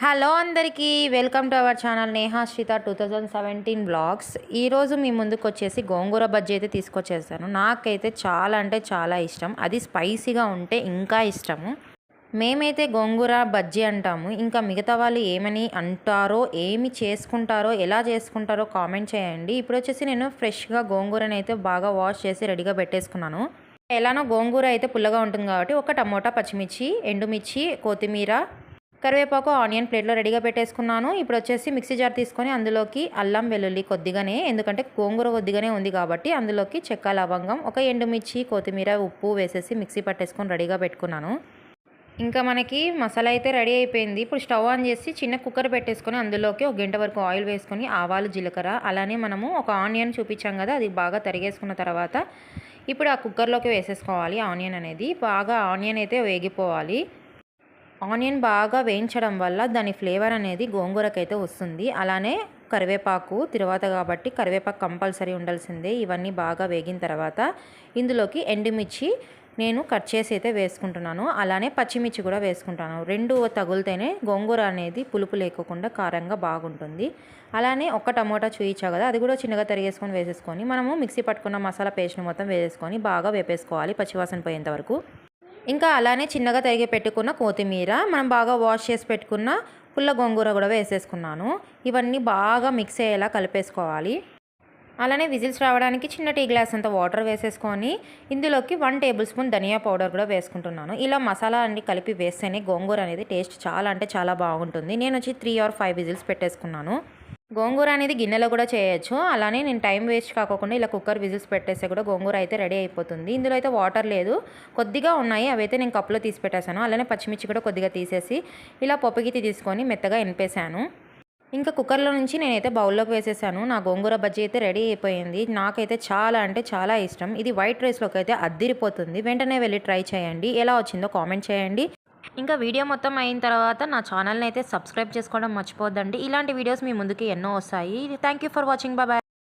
Hello అందరికీ welcome to our channel Neha Shritha two thousand seventeen blogs. ఈరోజు మీ ముందుకు వచ్చేసి గోంగూర బజ్జీ అయితే తీసుకొచ్చేసాను. నాకైతే చాలా అంటే చాలా ఇష్టం. అది స్పైసీగా ఉంటే ఇంకా ఇష్టము. మేమైతే గోంగూర బజ్జీ అంటాము. ఇంకా మిగతా వాళ్ళు ఏమని అంటారో ఏమి చేసుకుంటారో ఎలా చేసుకుంటారో కామెంట్ చేయండి. ఇప్పుడు వచ్చేసి నేను ఫ్రెష్గా గోంగూరని అయితే బాగా వాష్ చేసి రెడీగా పెట్టేసుకున్నాను. ఎలానో గోంగూర అయితే పుల్లగా ఉంటుంది కాబట్టి ఒక టమోటా పచ్చిమిర్చి ఎండుమిర్చి కొత్తిమీర కరివేపాకు ఆనియన్ ప్లేట్లో రెడీగా పెట్టేసుకున్నాను. ఇప్పుడు వచ్చేసి మిక్సీ జార్ తీసుకొని అందులోకి అల్లం వెల్లుల్లి కొద్దిగానే ఎందుకంటే గోంగూర కొద్దిగానే ఉంది కాబట్టి అందులోకి చెక్క లవంగం ఒక ఎండుమిర్చి కొత్తిమీర ఉప్పు వేసేసి మిక్సీ పట్టేసుకొని రెడీగా పెట్టుకున్నాను. ఇంకా మనకి మసాలా అయితే రెడీ అయిపోయింది. ఇప్పుడు స్టవ్ ఆన్ చేసి చిన్న కుక్కర్ పెట్టేసుకొని అందులోకి ఒక గంట వరకు ఆయిల్ వేసుకొని ఆవాలు జీలకర్ర అలానే మనము ఒక ఆనియన్ చూపించాం కదా అది బాగా తరిగేసుకున్న తర్వాత ఇప్పుడు ఆ కుక్కర్లోకి వేసేసుకోవాలి ఆనియన్ అనేది. బాగా ఆనియన్ అయితే వేగిపోవాలి. ఆనియన్ బాగా వేయించడం వల్ల దాని ఫ్లేవర్ అనేది గోంగూరకైతే వస్తుంది. అలానే కరివేపాకు తర్వాత కాబట్టి కరివేపాకు కంపల్సరీ ఉండాల్సిందే. ఇవన్నీ బాగా వేగిన తర్వాత ఇందులోకి ఎండుమిర్చి నేను కట్ చేసి అయితే వేసుకుంటున్నాను. అలానే పచ్చిమిర్చి కూడా వేసుకుంటాను. రెండు తగులితేనే గోంగూర అనేది పులుపు లేకోకుండా కారంగా బాగుంటుంది. అలానే ఒక టమోటా చూయించా కదా అది కూడా చిన్నగా తరిగేసుకొని వేసేసుకొని మనము మిక్సీ పట్టుకున్న మసాలా పేస్ట్ని మొత్తం వేసేసుకొని బాగా వేపేసుకోవాలి పచ్చివాసన పోయేంత వరకు. ఇంకా అలానే చిన్నగా తరిగి పెట్టుకున్న కొత్తిమీర మనం బాగా వాష్ చేసి పెట్టుకున్న పుల్ల గోంగూర కూడా వేసేసుకున్నాను. ఇవన్నీ బాగా మిక్స్ అయ్యేలా కలిపేసుకోవాలి. అలానే విజిల్స్ రావడానికి చిన్న టీ గ్లాస్ అంత వాటర్ వేసేసుకొని ఇందులోకి వన్ టేబుల్ స్పూన్ ధనియా పౌడర్ కూడా వేసుకుంటున్నాను. ఇలా మసాలా అన్ని కలిపి వేస్తేనే గోంగూర అనేది టేస్ట్ చాలా అంటే చాలా బాగుంటుంది. నేను వచ్చి త్రీ ఆర్ ఫైవ్ విజిల్స్ పెట్టేసుకున్నాను. గోంగూర అనేది గిన్నెలో కూడా చేయొచ్చు. అలానే నేను టైం వేస్ట్ కాకుండా ఇలా కుక్కర్ విజిల్స్ పెట్టేస్తే కూడా గోంగూర అయితే రెడీ అయిపోతుంది. ఇందులో అయితే వాటర్ లేదు. కొద్దిగా ఉన్నాయి. అవైతే నేను కప్పులో తీసి పెట్టేశాను. అలానే పచ్చిమిర్చి కూడా కొద్దిగా తీసేసి ఇలా పొప్పగితి తీసుకొని మెత్తగా ఎనిపేశాను ఇంకా కుక్కర్లో నుంచి నేనైతే బౌల్లోకి వేసేసాను. నా గోంగూర బజ్జీ అయితే రెడీ అయిపోయింది. నాకైతే చాలా అంటే చాలా ఇష్టం. ఇది వైట్ రైస్లోకి అయితే అద్దిరిపోతుంది. వెంటనే వెళ్ళి ట్రై చేయండి. ఎలా వచ్చిందో కామెంట్ చేయండి. ఇంకా వీడియో మొత్తం అయిన తర్వాత నా ఛానల్ని అయితే సబ్స్క్రైబ్ చేసుకోవడం మర్చిపోద్దండి ఇలాంటి వీడియోస్ మీ ముందుకి ఎన్నో వస్తాయి. Thank you for watching bye